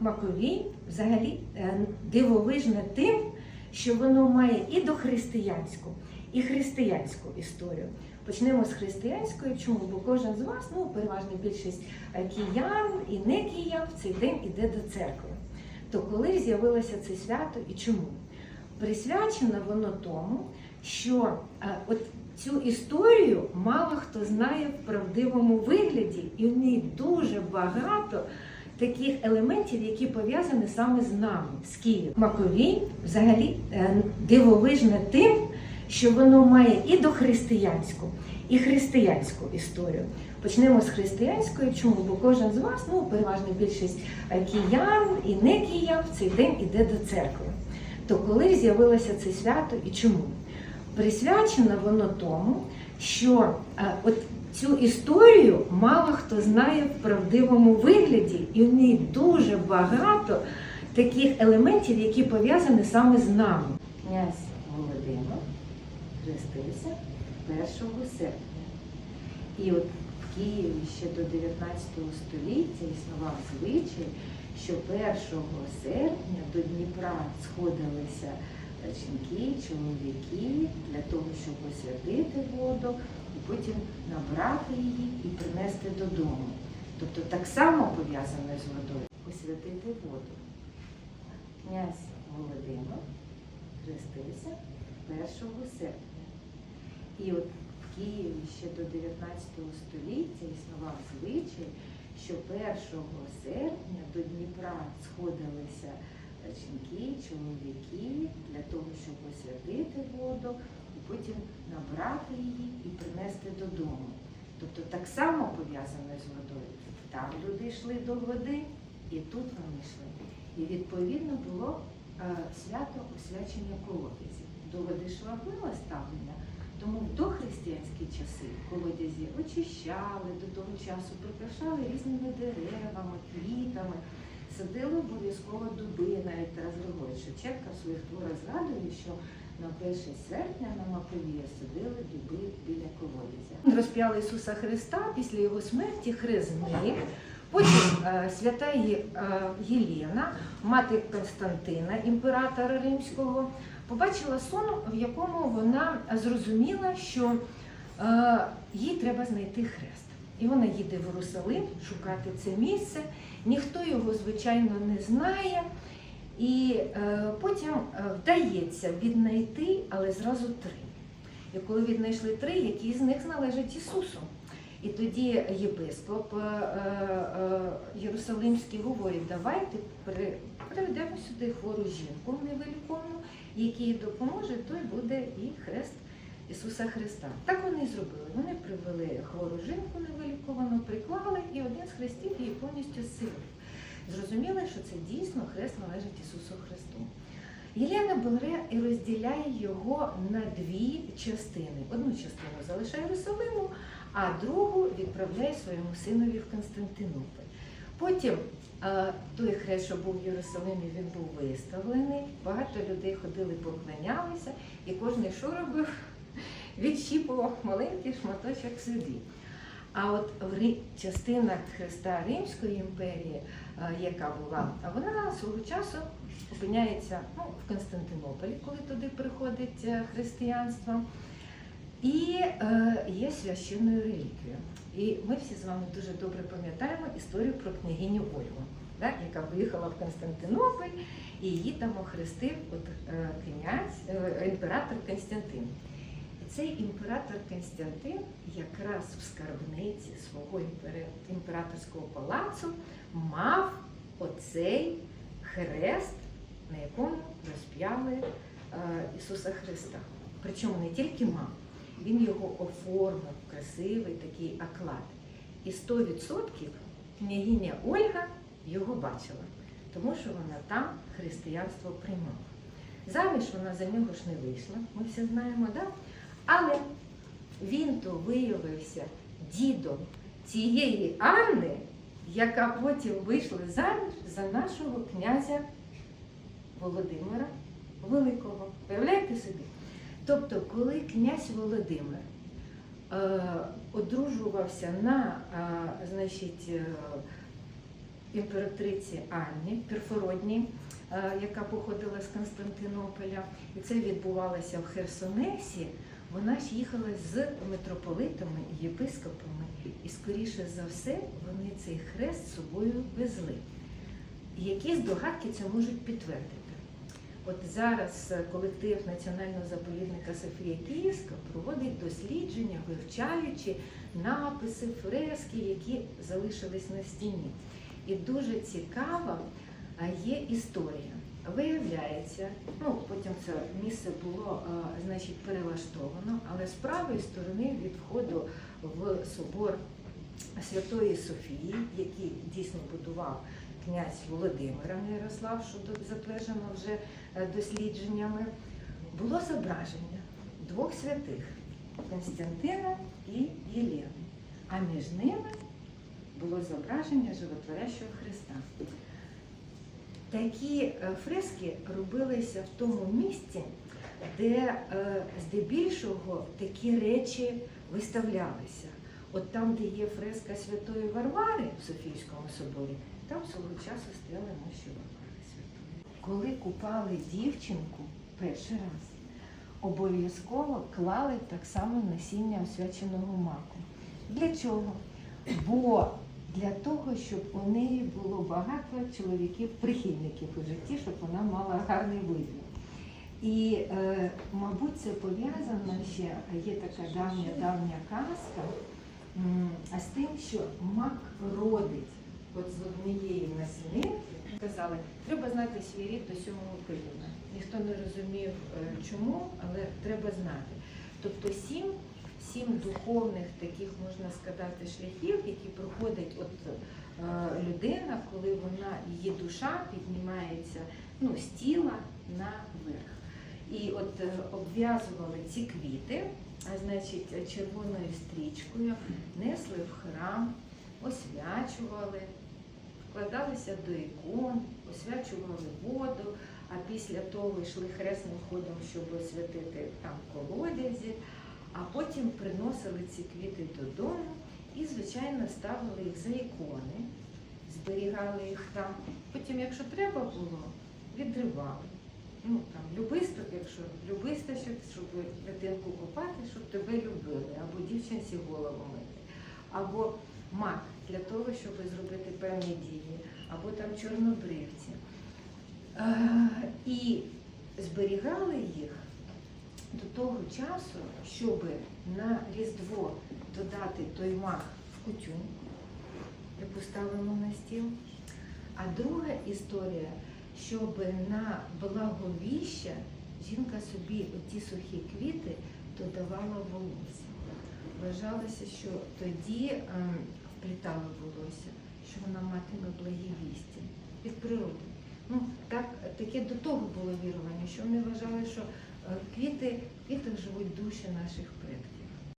Маковій взагалі е, дивовижне тим, що воно має і дохристиянську, і християнську історію. Почнемо з християнської. Чому? Бо кожен з вас, ну переважна більшість киян і не киян в цей день іде до церкви. То коли з'явилося це свято і чому? Присвячено воно тому, що е, от цю історію мало хто знає в правдивому вигляді, і в ній дуже багато таких елементів, які пов'язані саме з нами, з Києвом. Маковій взагалі е, дивовижне тим, що воно має і дохристиянську, і християнську історію. Почнемо з християнської. Чому? Бо кожен з вас, ну переважна більшість киян і не киян в цей день іде до церкви. То коли з'явилося це свято і чому? Присвячено воно тому, що е, от цю історію мало хто знає в правдивому вигляді, і в ній дуже багато таких елементів, які пов'язані саме з нами. Князь Володимир хрестився 1 серпня. І от в Києві ще до 19 століття існував звичай, що 1 серпня до Дніпра сходилися жінки, чоловіки для того, щоб освятити воду, і потім набрати її і принести додому. Тобто так само пов'язане з водою освятити воду. Князь Володимир хрестився 1 серпня. І от в Києві ще до 19 століття існував звичай, що 1 серпня до Дніпра сходилися жінки, чоловіки для того, щоб освятити воду, потім набрати її і принести додому. Тобто так само пов'язане з водою. Там люди йшли до води, і тут вони йшли. І відповідно було е, свято освячення колодязів. До води швабило ставлення, тому в дохристиянські часи колодязі очищали до того часу, прикрашали різними деревами, квітами. Садили обов'язково дуби, навіть Тарас Григорович Шевченка в своїх творах згадує, що на 1 серпня на Маковія садили дуби біля колодязя. Розп'яли Ісуса Христа після його смерті хрезник. Потім е, свята е, Єлена, мати Константина, імператора Римського, побачила сон, в якому вона зрозуміла, що е, їй треба знайти хрест. І вона їде в Єрусалим шукати це місце. Ніхто його, звичайно, не знає. І е, потім е, вдається віднайти, але зразу три. І коли віднайшли три, які з них належать Ісусу. І тоді єпископ е, Єрусалимський говорить, давайте приведемо сюди хвору жінку невиліковну, якій допоможе, той буде і хрест Ісуса Христа. Так вони і зробили. Вони привели хвору жінку невиліковану, приклали, і один з хрестів її повністю зцілив. Зрозуміли, що це дійсно хрест належить Ісусу Христу. Єлена бере і розділяє його на дві частини. Одну частину залишає Єрусалиму, а другу відправляє своєму синові в Константинополь. Потім е, той хрест, що був в Єрусалимі, він був виставлений. Багато людей ходили, поклонялися, і кожен, що робив, відщіпував маленький шматочок собі. А от в Рі- частина Христа Римської імперії, е, яка була, вона свого часу опиняється ну, в Константинополі, коли туди приходить е, християнство. І е, є священною реліквією. І ми всі з вами дуже добре пам'ятаємо історію про княгиню Ольгу, да, яка виїхала в Константинополь і її там охрестив от, е, князь, е, імператор Константин. Цей імператор Константин якраз в скарбниці свого імператорського палацу мав оцей хрест, на якому розп'яли е, Ісуса Христа. Причому не тільки мав, він його оформив красивий такий оклад. І 100% княгиня Ольга його бачила, тому що вона там християнство приймала. Заміж вона за нього ж не вийшла, ми всі знаємо, да? Але він то виявився дідом цієї Анни, яка потім вийшла заміж за нашого князя Володимира Великого. Уявляєте собі? Тобто, коли князь Володимир е, одружувався на е, значить, е, імператриці Анні Перфородній, е, яка походила з Константинополя. І це відбувалося в Херсонесі. Вона ж їхала з митрополитами і єпископами, і скоріше за все вони цей хрест з собою везли. І Якісь догадки це можуть підтвердити. От зараз е, колектив Національного заповідника Софія Київська проводить дослідження, вивчаючи написи, фрески, які залишились на стіні. І дуже цікава є історія. Виявляється, ну потім це місце було а, значить перелаштовано, але з правої сторони від входу в собор Святої Софії, який дійсно будував князь Володимир, Ярослав, що затверджено вже е, дослідженнями, було зображення двох святих Константина і Єлени. А між ними було зображення животворящого Христа. Такі е, фрески робилися в тому місці, де е, здебільшого такі речі виставлялися. От там, де є фреска Святої Варвари в Софійському соборі, там свого часу стояли наші Варвари Святої. Коли купали дівчинку перший раз, обов'язково клали так само насіння освяченого маку. Для чого? Бо для того, щоб у неї було багато чоловіків-прихильників у житті, щоб вона мала гарний вигляд. І, е, мабуть, це пов'язано ще, є така давня давня казка, а з тим, що мак родить от з однієї насінинки, казали, треба знати свій рід до сьомого коліна. Ніхто не розумів е, чому, але треба знати. Тобто сім, сім духовних таких, можна сказати, шляхів, які проходить от е, людина, коли вона, її душа піднімається ну, з тіла наверх. І от е, обв'язували ці квіти, значить червоною стрічкою, несли в храм, освячували, вкладалися до ікон, освячували воду, а після того йшли хресним ходом, щоб освятити там колодязі, а потім приносили ці квіти додому і, звичайно, ставили їх за ікони, зберігали їх там. Потім, якщо треба було, відривали. Ну там любисток, якщо любисточок, щоб дитинку купати, щоб тебе любили, або дівчинці голову мити, або мак для того, щоб зробити певні дії, або там чорнобривці. Е, І зберігали їх до того часу, щоб на Різдво додати той мак в кутю, яку ставимо на стіл. А друга історія, щоб на благовіща жінка собі оті сухі квіти додавала волосся. Вважалося, що тоді ем, вплітала волосся, що вона матиме благі вісті від природи. Ну, так, таке до того було вірування, що вони вважали, що квіти, в квітах живуть душі наших предків.